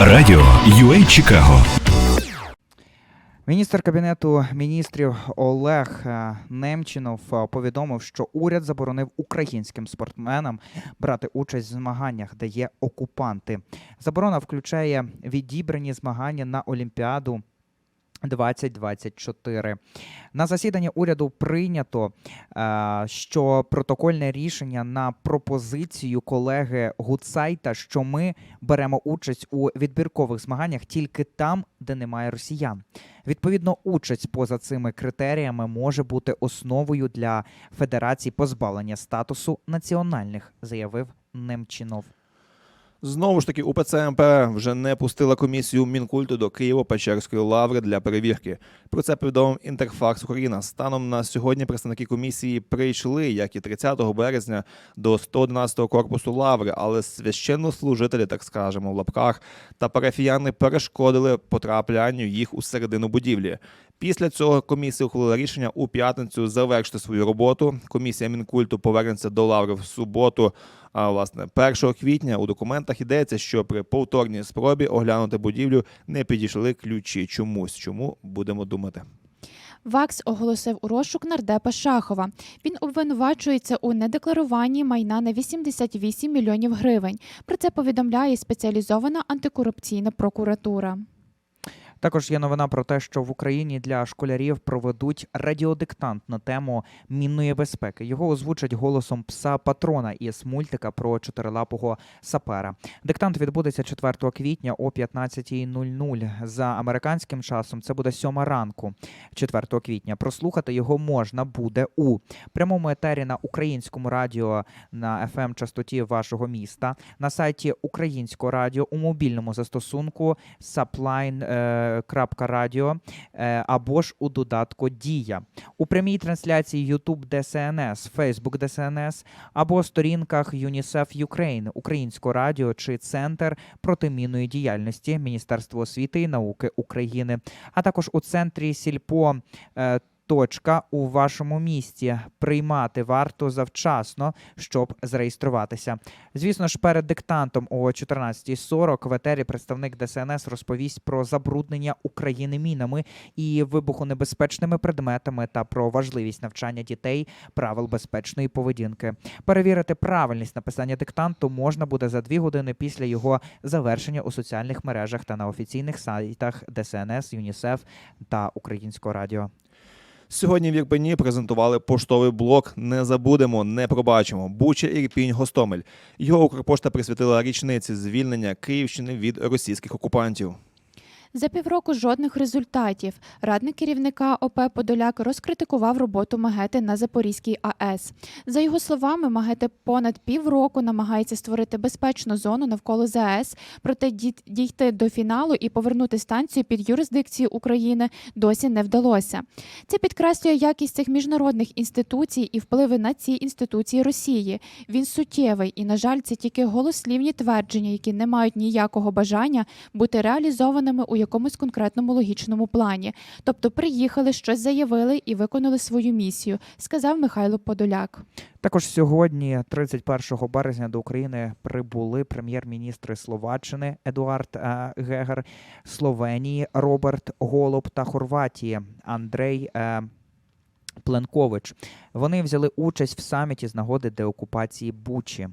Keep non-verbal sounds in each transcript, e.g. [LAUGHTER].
Радіо UA Чикаго. Міністр кабінету міністрів Олег е, Немчинов е, повідомив, що уряд заборонив українським спортсменам брати участь в змаганнях, де є окупанти. Заборона включає відібрані змагання на Олімпіаду. 2024. На засіданні уряду прийнято, е, що протокольне рішення на пропозицію колеги Гуцайта, що ми беремо участь у відбіркових змаганнях тільки там, де немає росіян. Відповідно, участь поза цими критеріями може бути основою для федерації позбавлення статусу національних, заявив Немчинов. Знову ж таки, УПЦ МП вже не пустила комісію Мінкульту до Києво-Печерської лаври для перевірки. Про це повідомив Інтерфакс Україна. Станом на сьогодні представники комісії прийшли, як і 30 березня, до 111-го корпусу лаври, але священнослужителі, так скажемо, в лапках та парафіяни перешкодили потраплянню їх у середину будівлі. Після цього комісія ухвалила рішення у п'ятницю завершити свою роботу. Комісія Мінкульту повернеться до лаври в суботу. А власне, 1 квітня у документах йдеться, що при повторній спробі оглянути будівлю не підійшли ключі чомусь. Чому будемо думати? ВАКС оголосив у розшук нардепа Шахова. Він обвинувачується у недекларуванні майна на 88 мільйонів гривень. Про це повідомляє спеціалізована антикорупційна прокуратура. Також є новина про те, що в Україні для школярів проведуть радіодиктант на тему мінної безпеки. Його озвучать голосом пса патрона із мультика про чотирилапого сапера. Диктант відбудеться 4 квітня о 15.00. За американським часом це буде 7 ранку, 4 квітня. Прослухати його можна буде у прямому етері на українському радіо на fm частоті вашого міста, на сайті Українського радіо у мобільному застосунку Sapline.radio радіо або ж у додатку Дія у прямій трансляції YouTube ДСНС, Facebook ДСНС або сторінках UNICEF Ukraine, Українського радіо чи Центр протимінної діяльності Міністерства освіти і науки України, а також у центрі Сільпо. Точка у вашому місті приймати варто завчасно, щоб зареєструватися. Звісно ж, перед диктантом о 14.40 в етері представник ДСНС розповість про забруднення України мінами і вибухонебезпечними предметами та про важливість навчання дітей правил безпечної поведінки. Перевірити правильність написання диктанту можна буде за дві години після його завершення у соціальних мережах та на офіційних сайтах ДСНС, ЮНІСЕФ та Українського радіо. Сьогодні в Ірпені презентували поштовий блок Не забудемо, не пробачимо. Буча Ірпінь Гостомель. Його Укрпошта присвятила річниці звільнення Київщини від російських окупантів. За півроку жодних результатів. Радник керівника ОП Подоляк розкритикував роботу Магети на Запорізькій АЕС. За його словами, Магети понад півроку намагається створити безпечну зону навколо ЗАЕС, проте ді- дійти до фіналу і повернути станцію під юрисдикцію України досі не вдалося. Це підкреслює якість цих міжнародних інституцій і впливи на ці інституції Росії. Він суттєвий, і, на жаль, це тільки голослівні твердження, які не мають ніякого бажання бути реалізованими у якомусь конкретному логічному плані. Тобто приїхали, щось заявили і виконали свою місію, сказав Михайло Подоляк. Також сьогодні, 31 березня, до України прибули прем'єр-міністри Словаччини Едуард е, Гегер, Словенії Роберт Голуб та Хорватії Андрей. е, Пленкович. Вони взяли участь в саміті з нагоди деокупації Бучі.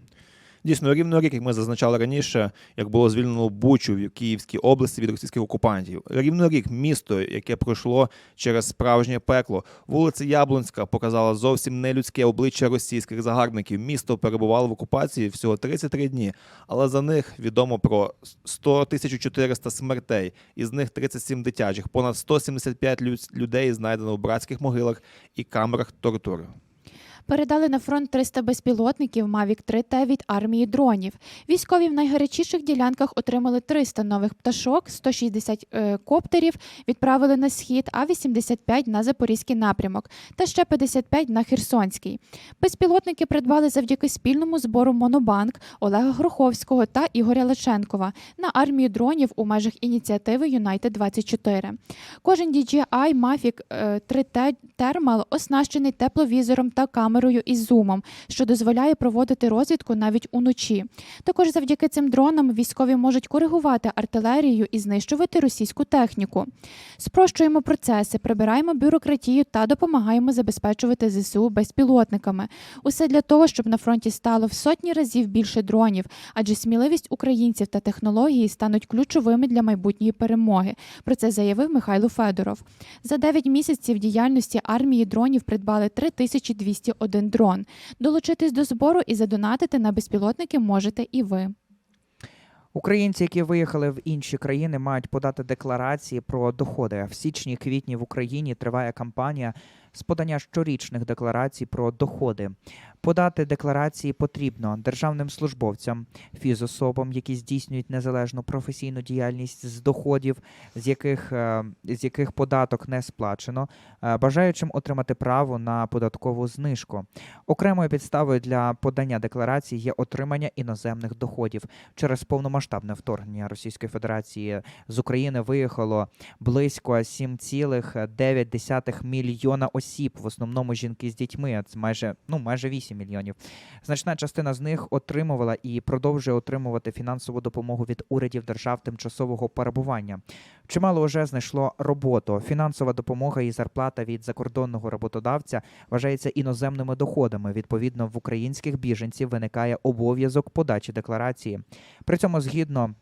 Дійсно, рівно рік, як ми зазначали раніше, як було звільнено Бучу в Київській області від російських окупантів. Рівно рік місто, яке пройшло через справжнє пекло. Вулиця Яблонська показала зовсім нелюдське обличчя російських загарбників. Місто перебувало в окупації всього 33 дні, але за них відомо про 100 400 смертей, із них 37 дитячих, понад 175 люд- людей знайдено в братських могилах і камерах тортури. Передали на фронт 300 безпілотників Mavic 3T від армії дронів. Військові в найгарячіших ділянках отримали 300 нових пташок, 160 е, коптерів відправили на схід, а 85 на запорізький напрямок та ще 55 на Херсонський. Безпілотники придбали завдяки спільному збору Монобанк Олега Гроховського та Ігоря Леченкова на армію дронів у межах ініціативи United 24 Кожен DJI Mavic е, 3T Thermal оснащений тепловізором та камерою камерою і зумом, що дозволяє проводити розвідку навіть уночі. Також завдяки цим дронам військові можуть коригувати артилерію і знищувати російську техніку. Спрощуємо процеси, прибираємо бюрократію та допомагаємо забезпечувати ЗСУ безпілотниками. Усе для того, щоб на фронті стало в сотні разів більше дронів, адже сміливість українців та технології стануть ключовими для майбутньої перемоги. Про це заявив Михайло Федоров. За 9 місяців діяльності армії дронів придбали 3201 дрон. Долучитись до збору і задонатити на безпілотники можете і ви. Українці, які виїхали в інші країни, мають подати декларації про доходи. В січні квітні в Україні триває кампанія з подання щорічних декларацій про доходи. Подати декларації потрібно державним службовцям, фізособам, які здійснюють незалежну професійну діяльність з доходів, з яких, е, з яких податок не сплачено, е, бажаючим отримати право на податкову знижку. Окремою підставою для подання декларацій є отримання іноземних доходів. Через повномасштабне вторгнення Російської Федерації з України виїхало близько 7,9 мільйона осіб, в основному жінки з дітьми. Це майже ну майже 8 мільйонів. Значна частина з них отримувала і продовжує отримувати фінансову допомогу від урядів держав тимчасового перебування. Чимало вже знайшло роботу. Фінансова допомога і зарплата від закордонного роботодавця вважається іноземними доходами. Відповідно, в українських біженців виникає обов'язок подачі декларації. При цьому згідно.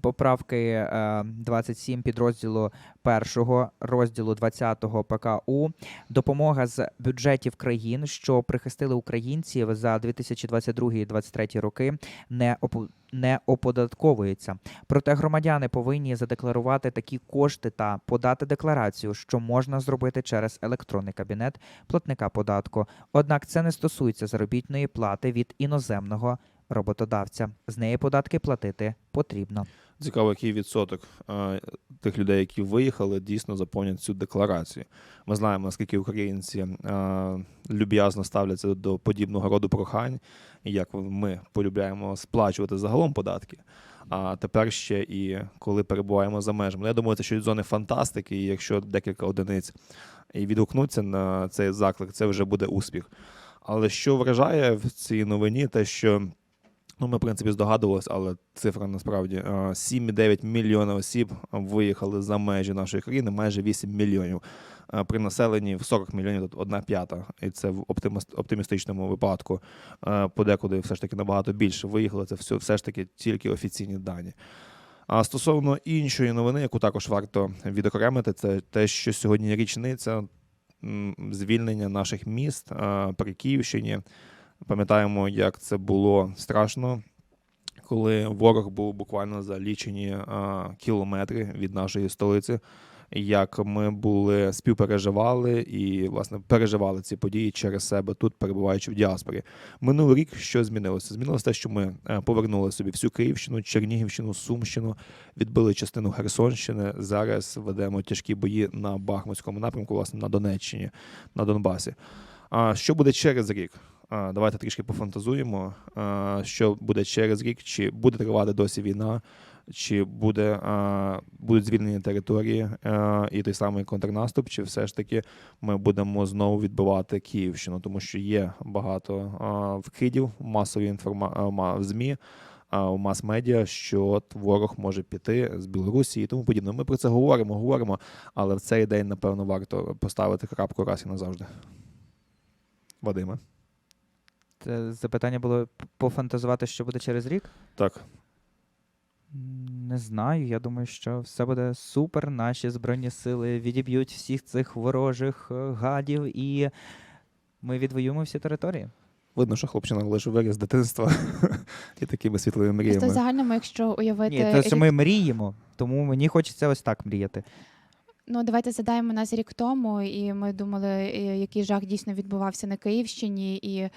Поправки е, 27 підрозділу 1 розділу 20 ПКУ допомога з бюджетів країн, що прихистили українців за 2022-2023 роки, не опу- не оподатковується. Проте громадяни повинні задекларувати такі кошти та подати декларацію, що можна зробити через електронний кабінет платника податку. Однак це не стосується заробітної плати від іноземного роботодавця. З неї податки платити потрібно. Цікаво, який відсоток е, тих людей, які виїхали, дійсно заповнять цю декларацію. Ми знаємо, наскільки українці е, люб'язно ставляться до подібного роду прохань, і як ми полюбляємо сплачувати загалом податки. А тепер ще і коли перебуваємо за межами. Ну, Я думаю, це з зони фантастики, і якщо декілька одиниць і відгукнуться на цей заклик, це вже буде успіх. Але що вражає в цій новині, те, що Ну, ми, в принципі, здогадувалися, але цифра насправді е, 7,9 мільйона осіб виїхали за межі нашої країни, майже 8 мільйонів. Е, При населенні в 40 мільйонів тут одна п'ята. І це в оптиміст- оптимістичному випадку. Е, Подекуди все ж таки набагато більше виїхали. Це все, все ж таки тільки офіційні дані. А стосовно іншої новини, яку також варто відокремити, це те, що сьогодні річниця звільнення наших міст е, при Київщині. Пам'ятаємо, як це було страшно, коли ворог був буквально за лічені а, кілометри від нашої столиці. Як ми були співпереживали і власне переживали ці події через себе тут, перебуваючи в діаспорі. Минулий рік що змінилося? Змінилося те, що ми е, повернули собі всю Київщину, Чернігівщину, Сумщину, відбили частину Херсонщини. Зараз ведемо тяжкі бої на Бахмутському напрямку, власне, на Донеччині, на Донбасі. А що буде через рік? Давайте трішки пофантазуємо, що буде через рік, чи буде тривати досі війна, чи буде, будуть звільнені території і той самий контрнаступ, чи все ж таки ми будемо знову відбивати Київщину, тому що є багато вкидів, масові інформа... в ЗМІ. У мас-медіа, що ворог може піти з Білорусі і тому подібне. Ми про це говоримо, говоримо, але в цей день, напевно, варто поставити крапку раз і назавжди. Вадиме. Це запитання було пофантазувати, що буде через рік. Так. Не знаю. Я думаю, що все буде супер. Наші збройні сили відіб'ють всіх цих ворожих е, гадів, і ми відвоюємо всі території. Видно, що хлопчина лише виріс з дитинства [LAUGHS] і такими світлими Просто в мріями. загальному, якщо уявити Ні, те, що рік ми мріємо, тому мені хочеться ось так мріяти. Ну, давайте задаємо нас рік тому, і ми думали, е, який жах дійсно відбувався на Київщині, і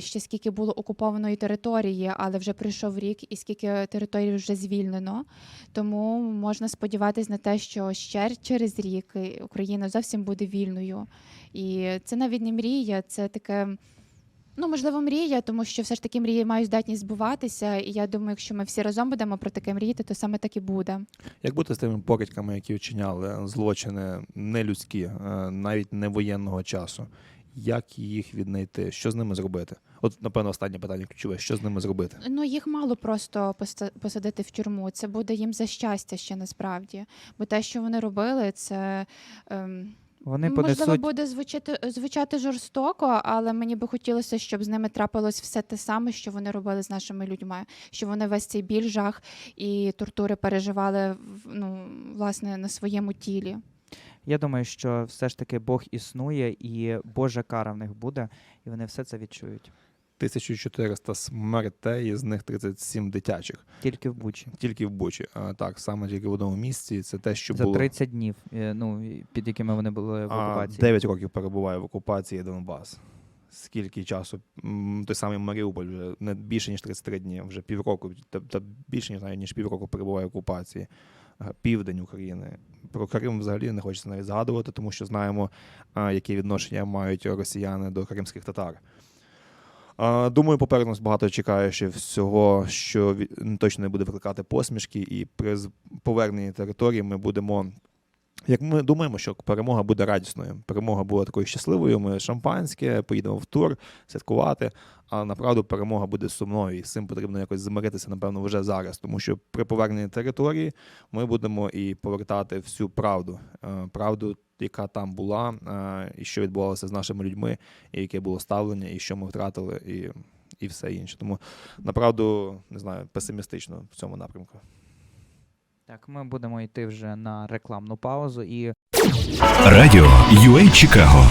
ще скільки було окупованої території, але вже пройшов рік, і скільки територій вже звільнено. Тому можна сподіватися на те, що ще через рік е, Україна зовсім буде вільною. І це навіть не мрія, це таке. Ну, можливо, мрія, тому що все ж таки мрії мають здатність збуватися. І я думаю, якщо ми всі разом будемо про таке мріяти, то саме так і буде. Як бути з тими покидьками, які вчиняли злочини нелюдські, е, навіть не воєнного часу? Як їх віднайти? Що з ними зробити? От, напевно, останнє питання ключове: що з ними зробити? Ну їх мало просто посадити в тюрму. Це буде їм за щастя ще насправді. Бо те, що вони робили, це. Ем... Вони Можливо, понесуть буде звучати, звучати жорстоко, але мені би хотілося, щоб з ними трапилось все те саме, що вони робили з нашими людьми, щоб вони весь цей біль, жах і тортури переживали ну, власне на своєму тілі. Я думаю, що все ж таки Бог існує і Божа кара в них буде, і вони все це відчують. 1400 смертей, з них 37 дитячих. Тільки в Бучі. Тільки в Бучі. А, так, саме тільки в одному місці. Це те, що За було 30 днів, е, ну, під якими вони були в а, окупації. 9 років перебуває в окупації Донбас. Скільки часу? Той самий Маріуполь вже не більше ніж 33 дні, вже півроку, та, та більше ніж навіть ніж півроку перебуває в окупації. Е, Південь України. Про Крим взагалі не хочеться навіть згадувати, тому що знаємо, а, які відношення мають росіяни до кримських татар. Думаю, попереду нас багато чекає ще всього, що ві- точно не буде викликати посмішки, і при поверненні території ми будемо. Як ми думаємо, що перемога буде радісною. Перемога буде такою щасливою. Ми шампанське, поїдемо в тур святкувати. А направду перемога буде сумною, і з цим потрібно якось змиритися, напевно, вже зараз. Тому що при поверненні території ми будемо і повертати всю правду, Е, правду, яка там була, е, і що відбувалося з нашими людьми, і яке було ставлення, і що ми втратили, і, і все інше. Тому направду не знаю, песимістично в цьому напрямку. Так, ми будемо йти вже на рекламну паузу і Радіо UA Чикаго